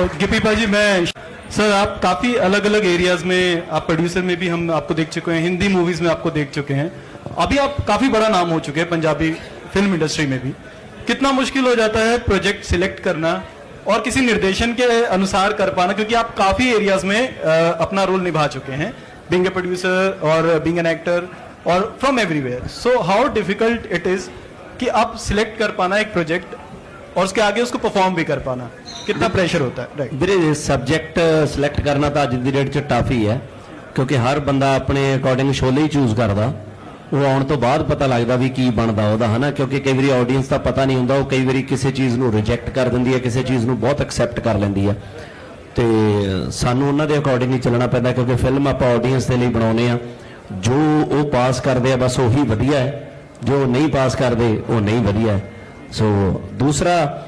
गिपी भाजी, मैं सर, आप काफ़ी अलग अलग एरियाज़ में, आप प्रोड्यूसर में भी हम आपको देख चुके हैं, हिंदी मूवीज़ में आपको देख चुके हैं। अभी आप काफ़ी बड़ा नाम हो चुके हैं पंजाबी फ़िल्म इंडस्ट्री में भी। कितना मुश्किल हो जाता है प्रोजेक्ट सिलेक्ट करना और किसी निर्देशन के अनुसार कर पाना, क्योंकि आप काफ़ी एरियाज़ में अपना रोल निभा चुके हैं। बीइंग ए प्रोड्यूसर और बीइंग एन एक्टर और from everywhere so how difficult it is कि आप सिलेक्ट कर पाना एक प्रोजेक्ट और उसके आगे उसको परफॉर्म भी कर पाना। कितना प्रेशर होता है? ਵੀਰੇ ਸਬਜੈਕਟ ਸਿਲੈਕਟ ਕਰਨਾ ਤਾਂ ਅੱਜ ਦੀ ਡੇਟ 'ਚ ਟਫ ਹੀ ਹੈ ਕਿਉਂਕਿ ਹਰ ਬੰਦਾ ਆਪਣੇ ਅਕੋਰਡਿੰਗ ਸ਼ੋਲੇ ਹੀ ਚੂਜ਼ ਕਰਦਾ ਉਹ ਆਉਣ ਤੋਂ ਬਾਅਦ ਪਤਾ ਲੱਗਦਾ ਵੀ ਕੀ ਬਣਦਾ ਉਹਦਾ ਹਨਾ ਕਿਉਂਕਿ ਕਈ ਵਾਰੀ ਆਡੀਅנס ਦਾ ਪਤਾ ਨਹੀਂ ਹੁੰਦਾ ਉਹ ਕਈ ਵਾਰੀ ਕਿਸੇ ਚੀਜ਼ ਨੂੰ ਰਿਜੈਕਟ ਕਰ ਦਿੰਦੀ ਹੈ ਕਿਸੇ ਚੀਜ਼ ਨੂੰ ਬਹੁਤ ਐਕਸੈਪਟ ਕਰ ਲੈਂਦੀ ਹੈ ਤੇ ਸਾਨੂੰ ਉਹਨਾਂ ਦੇ ਅਕੋਰਡਿੰਗ ਹੀ ਚੱਲਣਾ ਪੈਂਦਾ ਕਿਉਂਕਿ ਫਿਲਮ ਆਪਾਂ ਆਡੀਅנס ਦੇ ਲਈ ਬਣਾਉਨੇ ਆ ਜੋ ਉਹ ਪਾਸ ਕਰਦੇ ਆ ਬਸ ਉਹੀ ਵਧੀਆ ਹੈ ਜੋ ਨਹੀਂ ਪਾਸ ਕਰਦੇ ਉਹ ਨਹੀਂ ਵਧੀਆ ਸੋ ਦੂਸਰਾ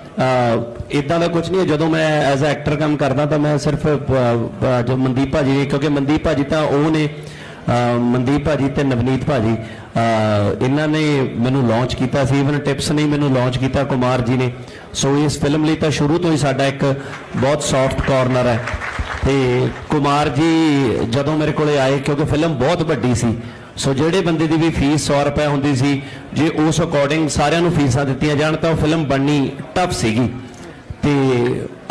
ਇਦਾਂ ਦਾ ਕੁਝ ਨਹੀਂ ਹੈ ਜਦੋਂ ਮੈਂ ਐਜ਼ ਅ ਐਕਟਰ ਕੰਮ ਕਰਦਾ ਤਾਂ ਮੈਂ ਸਿਰਫ ਅ, ਅ, ਜੋ ਮਨਦੀਪ ਭਾਜੀ ਨੇ ਕਿਉਂਕਿ ਮਨਦੀਪ ਭਾਜੀ ਤਾਂ ਉਹ ਨੇ ਮਨਦੀਪ ਭਾਜੀ ਤੇ ਨਵਨੀਤ ਭਾਜੀ ਅ, ਇਹਨਾਂ ਨੇ ਮੈਨੂੰ ਲਾਂਚ ਕੀਤਾ ਸੀ ਇਵਨ ਟਿਪਸ ਨੇ ਮੈਨੂੰ ਲਾਂਚ ਕੀਤਾ ਕੁਮਾਰ ਜੀ ਨੇ। ਸੋ ਇਸ ਫਿਲਮ ਲਈ ਤਾਂ ਸ਼ੁਰੂ ਤੋਂ ਹੀ ਸਾਡਾ ਇੱਕ ਬਹੁਤ ਸੌਫਟ ਕਾਰਨਰ ਹੈ। ਤੇ ਕੁਮਾਰ ਜੀ ਜਦੋਂ ਮੇਰੇ ਕੋਲੇ ਆਏ, ਕਿਉਂਕਿ ਫਿਲਮ ਬਹੁਤ ਵੱਡੀ ਸੀ, ਸੋ ਜਿਹੜੇ ਬੰਦੇ ਦੀ ਵੀ ਫੀਸ 100 ਰੁਪਏ ਹੁੰਦੀ ਸੀ, ਜੇ ਉਸ ਅਕੋਰਡਿੰਗ ਸਾਰਿਆਂ ਨੂੰ ਫੀਸਾਂ ਦਿੱਤੀਆਂ ਜਾਣ, ਤਾਂ ਉਹ ਫਿਲਮ ਬਣਨੀ ਟਫ ਸੀਗੀ। ਤੇ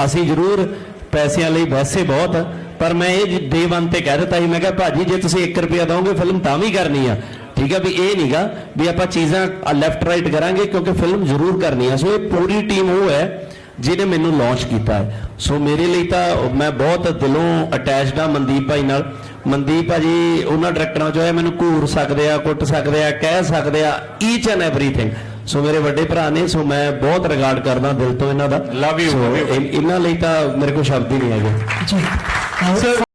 ਅਸੀਂ ਜ਼ਰੂਰ ਪੈਸਿਆਂ ਲਈ ਵੈਸੇ ਬਹੁਤ, ਪਰ ਮੈਂ ਇਹ ਡੇ 1 ਤੇ ਕਹਿ ਦਿੱਤਾ ਸੀ, ਮੈਂ ਕਿਹਾ, ਭਾਜੀ, ਜੇ ਤੁਸੀਂ 1 ਰੁਪਿਆ ਦੋਗੇ, ਫਿਲਮ ਤਾਂ ਵੀ ਕਰਨੀ ਆ। ਠੀਕ ਆ ਵੀ ਇਹ ਨਹੀਂਗਾ ਵੀ ਆਪਾਂ ਚੀਜ਼ਾਂ ਲੈਫਟ ਰਾਈਟ ਕਰਾਂਗੇ, ਕਿਉਂਕਿ ਫਿਲਮ ਜ਼ਰੂਰ ਕਰਨੀ ਆ। ਸੋ ਇਹ ਪੂਰੀ ਟੀਮ ਉਹ ਹੈ ਜਿਹਨੇ ਮੈਨੂੰ ਲਾਂਚ ਕੀਤਾ ਹੈ। ਸੋ ਮੇਰੇ ਲਈ ਤਾਂ ਮੈਂ ਬਹੁਤ ਦਿਲੋਂ ਅਟੈਚਡ ਆ ਮਨਦੀਪ ਭਾਈ ਨਾਲ। ਮਨਦੀਪ ਭਾਜੀ ਉਹਨਾਂ ਡਾਇਰੈਕਟਰਾਂ ਚੋਂ ਹੈ ਮੈਨੂੰ ਘੂਰ ਸਕਦੇ ਆ ਕੁੱਟ ਸਕਦੇ ਆ ਕਹਿ ਸਕਦੇ ਆ ਈਚ ਐਂਡ ਐਵਰੀਥਿੰਗ ਸੋ ਮੇਰੇ ਵੱਡੇ ਭਰਾ ਨੇ ਸੋ ਮੈਂ ਬਹੁਤ ਰਿਗਾਰਡ ਕਰਦਾ ਦਿਲ ਤੋਂ ਇਹਨਾਂ ਦਾ। You. ਇਨ- ਇਹਨਾਂ ਲਈ ਤਾਂ ਮੇਰੇ ਕੋਲ ਸ਼ਬਦ ਹੀ ਨਹੀਂ ਹੈਗੇ। सर